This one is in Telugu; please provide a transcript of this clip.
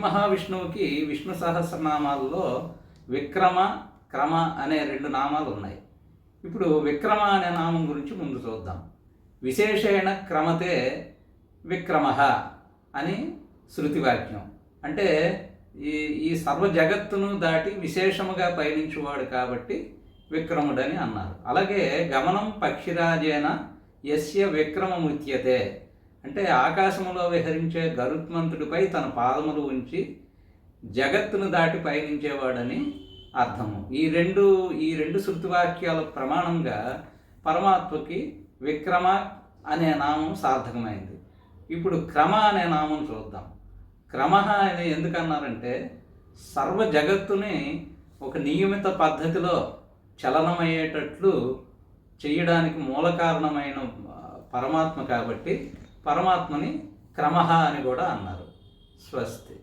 మహావిష్ణువుకి విష్ణు సహస్రనామాల్లో విక్రమ క్రమ అనే రెండు నామాలు ఉన్నాయి ఇప్పుడు విక్రమ అనే నామం గురించి ముందు చూద్దాం. విశేషేణ క్రమతే విక్రమ అని శృతివాక్యం అంటే ఈ ఈ సర్వ జగత్తును దాటి విశేషముగా పయనించువాడు కాబట్టి విక్రముడని అన్నారు. అలాగే గమనం పక్షిరాజేన యస్య విక్రమముచ్యతే అంటే ఆకాశములో విహరించే గరుత్మంతుడిపై తన పాదములు ఉంచి జగత్తును దాటి పయనించేవాడని అర్థము. ఈ రెండు ఈ రెండు శృతివాక్యాల ప్రమాణంగా పరమాత్మకి విక్రమ అనే నామం సార్థకమైంది. ఇప్పుడు క్రమ అనే నామం చూద్దాం. క్రమ అని ఎందుకన్నారంటే సర్వ జగత్తుని ఒక నియమిత పద్ధతిలో చలనమయ్యేటట్లు చేయడానికి మూల కారణమైన పరమాత్మ కాబట్టి పరమాత్మని క్రమ అని కూడా అన్నారు. స్వస్తి.